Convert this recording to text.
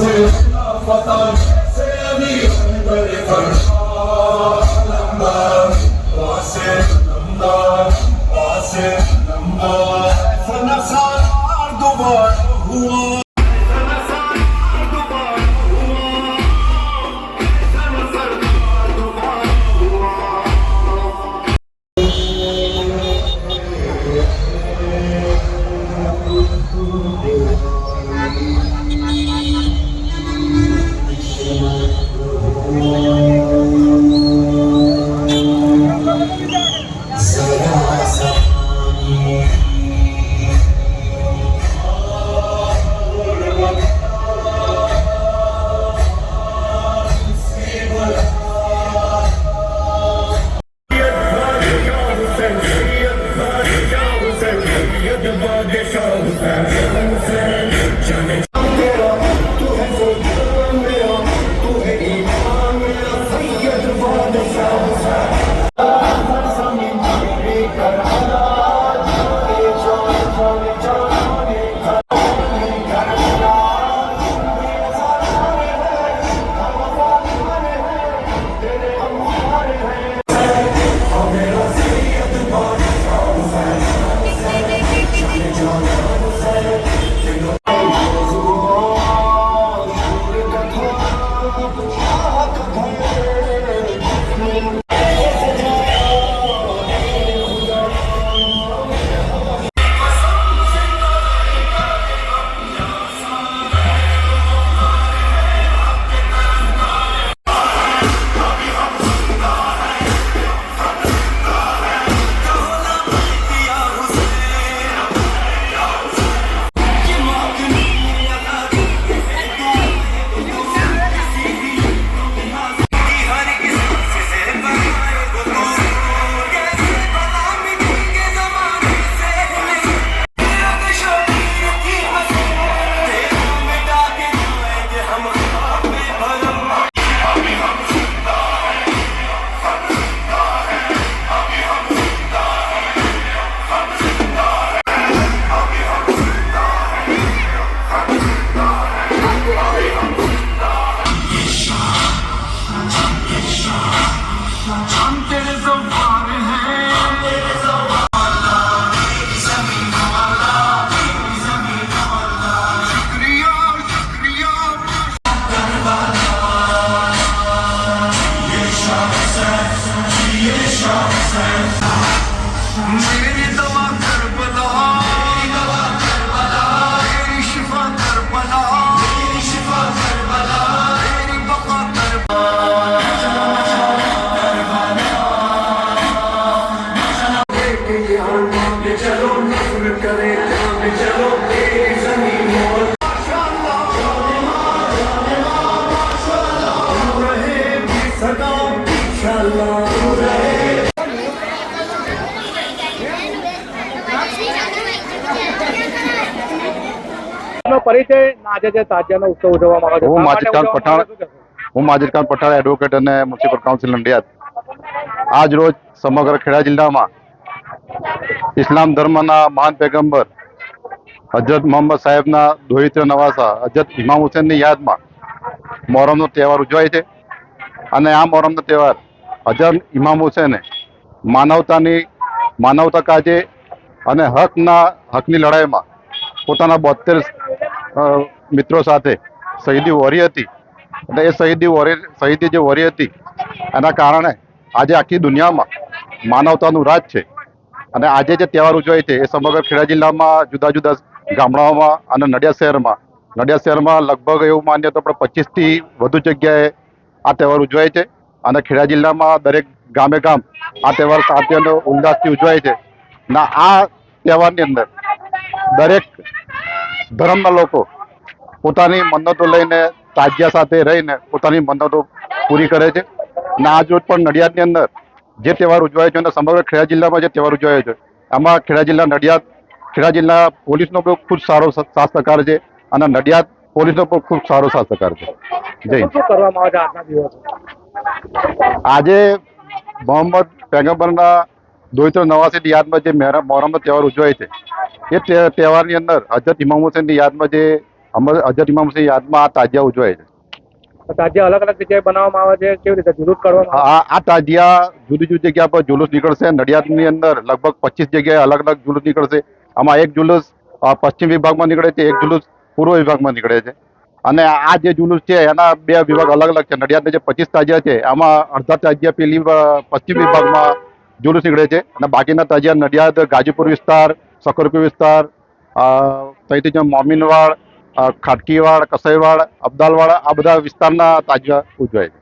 سيدنا وطن سيدي بر فرحان لمبر واسع لمبر واسع Your body shows that you're insane. Maybe the નો પરિચય આજે જે તાજિયાનો ઉત્સવ ઉજવવામાં આવે છે. હું શા માટે માજીદ ખાન ઉજવવામાં આવે પઠાણ હું માજીદ પઠાણ એડવોકેટ અને મ્યુનિસિપલ કાઉન્સિલ નડિયાદ આજ રોજ સમગ્ર ખેડા જિલ્લામાં ઇસ્લામ ધર્મના મહાન પેગંબર હજરત મોહમ્મદ સાહેબના દોહિત્ર નવાસા હજરત ઇમામ હુસેનની યાદમાં મોહરમનો તહેવાર ઉજવાય છે. અને આ મોહરમનો તહેવાર હજરત ઇમામ હુસેને માનવતાની માનવતા કાજે અને હકના હકની લડાઈમાં પોતાના બોતેર મિત્રો સાથે શહીદી વોરી હતી. અને એ શહીદી વોરી, શહીદી જે વોરી હતી, એના કારણે આજે આખી દુનિયામાં માનવતાનું રાજ છે. અને આજે જે તહેવાર ઉજવાય છે, એ સમગ્ર ખેડા જિલ્લામાં જુદા જુદા ગામડાઓમાં અને નડિયાદ શહેરમાં. નડિયાદ શહેરમાં લગભગ એવું માનીએ તો આપણે પચીસથી વધુ જગ્યાએ આ તહેવાર ઉજવાય છે. અને ખેડા જિલ્લામાં દરેક ગામે ગામ આ તહેવાર અને ઉલ્લાસથી ઉજવાય છે. ના, આ તહેવારની અંદર દરેક ધર્મના લોકો પોતાની મન્નતો લઈને તાજિયા સાથે રહીને પોતાની મન્નતો પૂરી કરે છે. અને આજ રોજ પણ નડિયાદની અંદર જે તહેવાર ઉજવાય છે અને સમગ્ર ખેડા જિલ્લામાં જે તહેવાર ઉજવાય છે આમાં ખેડા જિલ્લા નડિયાદ ખેડા જિલ્લા પોલીસનો પણ ખૂબ સારો સાથ સહકાર છે અને નડિયાદ પોલીસનો પણ ખૂબ સારો સાથ સહકાર છે જય આજે મોહમ્મદ પેગમ્બરના દોહિત્ર નવાસીની યાદમાં જે મહેરમ મોહરમનો તહેવાર ઉજવાય છે એ તહેવારની અંદર હજરત ઇમામ હુસેનની યાદમાં જે હજરત ઇમામ હુસેન યાદમાં આ તાજિયા ઉજવાય છે. તાજિયા અલગ અલગ જગ્યાએ બનાવવામાં આવે છે કેવી રીતે જુલુસ કાઢવામાં આ આ તાજિયા જુદી જુદી જગ્યા પર જુલુસ નીકળશે નડિયાદની અંદર લગભગ પચીસ જગ્યાએ અલગ અલગ જુલુસ નીકળશે. આમાં એક જુલુસ પશ્ચિમ વિભાગમાં નીકળે છે એક જુલુસ પૂર્વ વિભાગમાં નીકળે છે. અને આ જે જુલુસ છે એના બે વિભાગ અલગ અલગ છે. નડિયાદના જે પચીસ તાજિયા છે આમાં અડધા તાજિયા પેલી પશ્ચિમ વિભાગમાં જુલુસ નીકળે છે. અને બાકીના તાજિયા નડિયાદ, ગાજીપુર વિસ્તાર સકરપી વિસ્તાર ત્યાંથી જે મોમીનવાડ ખાટકીવાડ, કસાઈવાડ, અબદાલવાડ, આ બધા વિસ્તારના તાજિયા ઉજવાય છે.